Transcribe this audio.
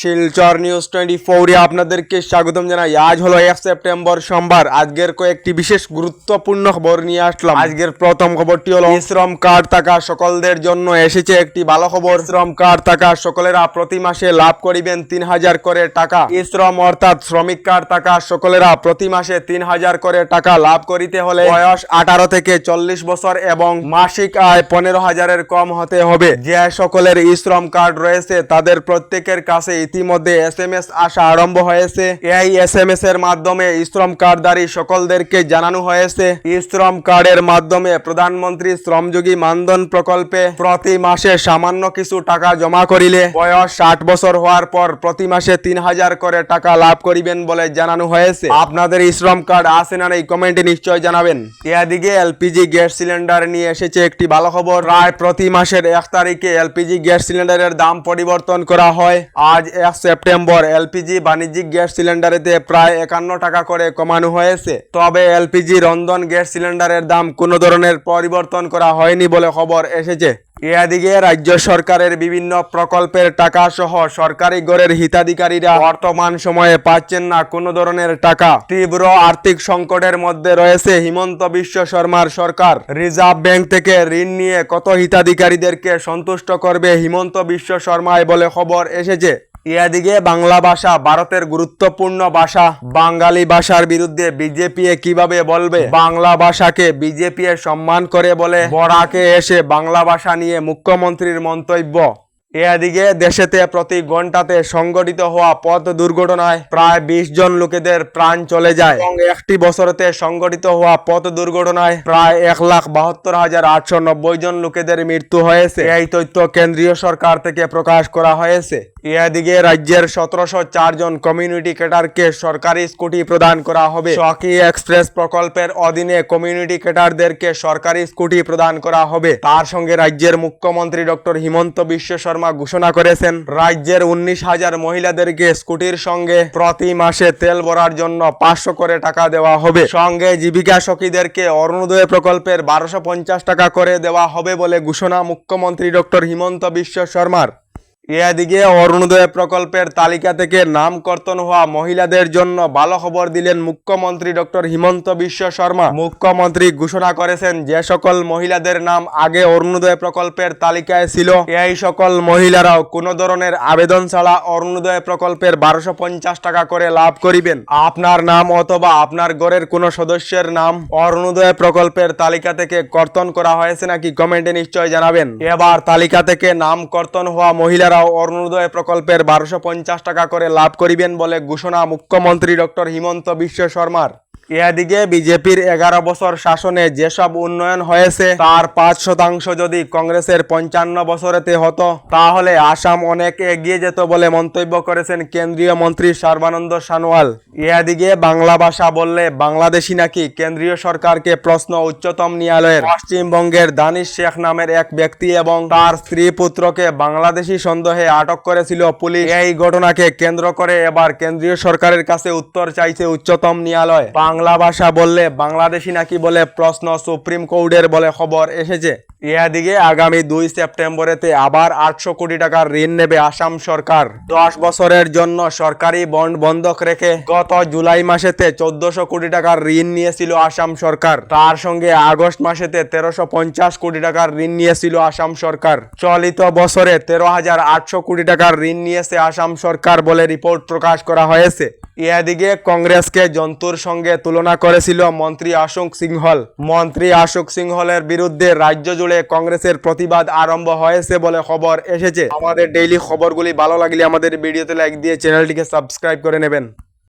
Silchar news twenty ফোরে আপনাদেরকে স্বাগতম জানাই। আজ হলো এক সেপ্টেম্বর সোমবার। আজকের কয়েকটি বিশেষ গুরুত্বপূর্ণ খবর নিয়ে আসলাম। আজকের প্রথম খবরটি হলো, শ্রম কার্ড থাকা সকলদের জন্য এসেছে একটি ভালো খবর। শ্রম কার্ড থাকা সকলেরা প্রতি মাসে লাভ করিবেন তিন হাজার করে টাকা। শ্রম অর্থাৎ শ্রমিক কার্ড থাকা সকলেরা প্রতি মাসে তিন হাজার করে টাকা লাভ করিতে হলে বয়স আঠারো থেকে চল্লিশ বছর এবং মাসিক আয় পনেরো হাজারের কম হতে হবে। যে সকলের শ্রম কার্ড রয়েছে, তাদের প্রত্যেকের কাছে ইতিমধ্যে এস এম এস আসা আরম্ভ হয়েছে। এই এস এম এস এর মাধ্যমে শ্রম কার্ডধারী সকলদেরকে জানানো হয়েছে। শ্রম কার্ডের মাধ্যমে প্রধানমন্ত্রী শ্রমযোগী মানধন প্রকল্পে প্রতি মাসে সামান্য কিছু টাকা জমা করিলে বয়স ষাট বছর হওয়ার পর প্রতি মাসে তিন হাজার করে টাকা লাভ করিবেন বলে জানানো হয়েছে। আপনাদের শ্রম কার্ড আছে না এই কমেন্টে নিশ্চয় জানাবেন। এদিকে এলপিজি গ্যাস সিলিন্ডার নিয়ে এসেছে একটি ভালো খবর। প্রায় প্রতি মাসের এক তারিখে এলপিজি গ্যাস সিলিন্ডারের দাম পরিবর্তন করা হয়। আজ সেপ্টেম্বর এলপিজি বাণিজ্যিক গ্যাস সিলিন্ডারেতে প্রায় একান্ন টাকা করে কমানো হয়েছে। তবে এলপিজি রন্ধন গ্যাস সিলিন্ডারের দাম কোনো ধরনের পরিবর্তন করা হয়নি বলে খবর এসেছে। এদিকে রাজ্য সরকারের বিভিন্ন প্রকল্পের টাকা সহ সরকারি গড়ের হিতাধিকারীরা বর্তমান সময়ে পাচ্ছেন না কোনো ধরনের টাকা। তীব্র আর্থিক সংকটের মধ্যে রয়েছে হিমন্ত বিশ্ব শর্মার সরকার। রিজার্ভ ব্যাংক থেকে ঋণ নিয়ে কত হিতাধিকারীদেরকে সন্তুষ্ট করবে হিমন্ত বিশ্ব শর্মায় বলে খবর এসেছে। এদিকে বাংলা ভাষা ভারতের গুরুত্বপূর্ণ ভাষা। বাঙালি ভাষার বিরুদ্ধে বিজেপি কীভাবে বলবে? বাংলা ভাষাকে বিজেপি সম্মান করে বলে বড়াকে এসে বাংলা ভাষা নিয়ে মুখ্যমন্ত্রীর মন্তব্য। এদিকে দেশেতে প্রতি ঘন্টাতে সংঘটিত হওয়া পথ দুর্ঘটনায় প্রায় বিশ জন লোকেদের প্রাণ চলে যায়। এবং একটি বছরতে সংগঠিত হওয়া পথ দুর্ঘটনায় প্রায় এক লাখ বাহাত্তর হাজার আটশো নব্বই জন লোকেদের মৃত্যু হয়েছে। এই তথ্য কেন্দ্রীয় সরকার থেকে প্রকাশ করা হয়েছে। এদিকে রাজ্যের সতেরোশো চার জন কমিউনিটি ক্যাডারকে সরকারি স্কুটি প্রদান করা হবে। সখী এক্সপ্রেস প্রকল্পের অধীনে কমিউনিটি ক্যাডারদেরকে সরকারি স্কুটি প্রদান করা হবে। তার সঙ্গে রাজ্যের মুখ্যমন্ত্রী ডক্টর হিমন্ত বিশ্ব শর্মা ঘোষণা করেছেন, রাজ্যের উনিশ হাজার মহিলাদেরকে স্কুটির সঙ্গে প্রতি মাসে তেল ভরার জন্য পাঁচশো করে টাকা দেওয়া হবে। সঙ্গে জীবিকা সখীদেরকে অরুণোদয় প্রকল্পের বারোশো পঞ্চাশ টাকা করে দেওয়া হবে বলে ঘোষণা মুখ্যমন্ত্রী ডক্টর হিমন্ত বিশ্ব শর্মার। এদিকে অরুণোদয় প্রকল্পের তালিকা থেকে নাম কর্তন হওয়া মহিলাদের জন্য ভালো খবর দিলেন মুখ্যমন্ত্রী ডক্টর হিমন্ত বিশ্ব শর্মা। মুখ্যমন্ত্রী ঘোষণা করেছেন যে সকল মহিলাদের নাম আগে অরুণোদয় প্রকল্পের তালিকায় ছিল। এই সকল মহিলারাও কোনো ধরনের আবেদন ছাড়া অরুণোদয় প্রকল্পের বারোশো পঞ্চাশ টাকা করে লাভ করিবেন। আপনার নাম অথবা আপনার ঘরের কোনো সদস্যের নাম অরুণোদয় প্রকল্পের তালিকা থেকে কর্তন করা হয়েছে নাকি কমেন্টে নিশ্চয় জানাবেন। এবার তালিকা থেকে নাম কর্তন হওয়া মহিলারাও অরুণোদয় প্রকল্পের বারোশো টাকা করে লাভ করিবেন বলে ঘোষণা মুখ্যমন্ত্রী ডক্টর হিমন্ত বিশ্ব শর্মার। এদিকে বিজেপির এগারো বছর শাসনে যেসব উন্নয়ন হয়েছে, তার পাঁচ শতাংশ যদি কংগ্রেসের পঞ্চান্ন বছরেতে হতো, তাহলে আসাম অনেক এগিয়ে যেত বলে মন্তব্য করেছেন কেন্দ্রীয় মন্ত্রী সর্বানন্দ সানোয়াল। এদিকে বাংলা ভাষা বললে বাংলাদেশি নাকি কেন্দ্রীয় সরকারকে প্রশ্ন উচ্চতম ন্যায়ালয়ের। পশ্চিমবঙ্গের দানিশ শেখ নামের এক ব্যক্তি এবং তার স্ত্রী পুত্রকে বাংলাদেশি সন্দেহে আটক করেছিল পুলিশ। এই ঘটনাকে কেন্দ্র করে এবার কেন্দ্রীয় সরকারের কাছে উত্তর চাইছে উচ্চতম ন্যায়ালয়। বাংলা ভাষা বললে বাংলাদেশি নাকি বলে প্রশ্ন সুপ্রিম কোর্টের বলে খবর এসেছে। এদিকে আগামী দুই সেপ্টেম্বরেতে আবার আটশো কোটি টাকার ঋণ নেবে আসাম সরকার। দশ বছরের জন্য সরকারি বন্ড বন্ধক রেখে গত জুলাই মাসেতে চোদ্দশো কোটি টাকার ঋণ নিয়েছিল আসাম সরকার। তার সঙ্গে আগস্ট মাসেতে তেরোশো পঞ্চাশ কোটি টাকার ঋণ নিয়েছিল আসাম সরকার। চলিত বছরে তেরো হাজার আটশো কোটি টাকার ঋণ নিয়েছে আসাম সরকার বলে রিপোর্ট প্রকাশ করা হয়েছে। এদিকে কংগ্রেসকে জন্তুর সঙ্গে তুলনা করেছিল মন্ত্রী অশোক সিংহল। মন্ত্রী অশোক সিংহলের বিরুদ্ধে রাজ্য জুড়ে কংগ্রেসের প্রতিবাদ আরম্ভ হয়েছে বলে খবর এসেছে। আমাদের ডেইলি খবরগুলি ভালো লাগলে আমাদের ভিডিওতে লাইক দিয়ে চ্যানেলটিকে সাবস্ক্রাইব করে নেবেন।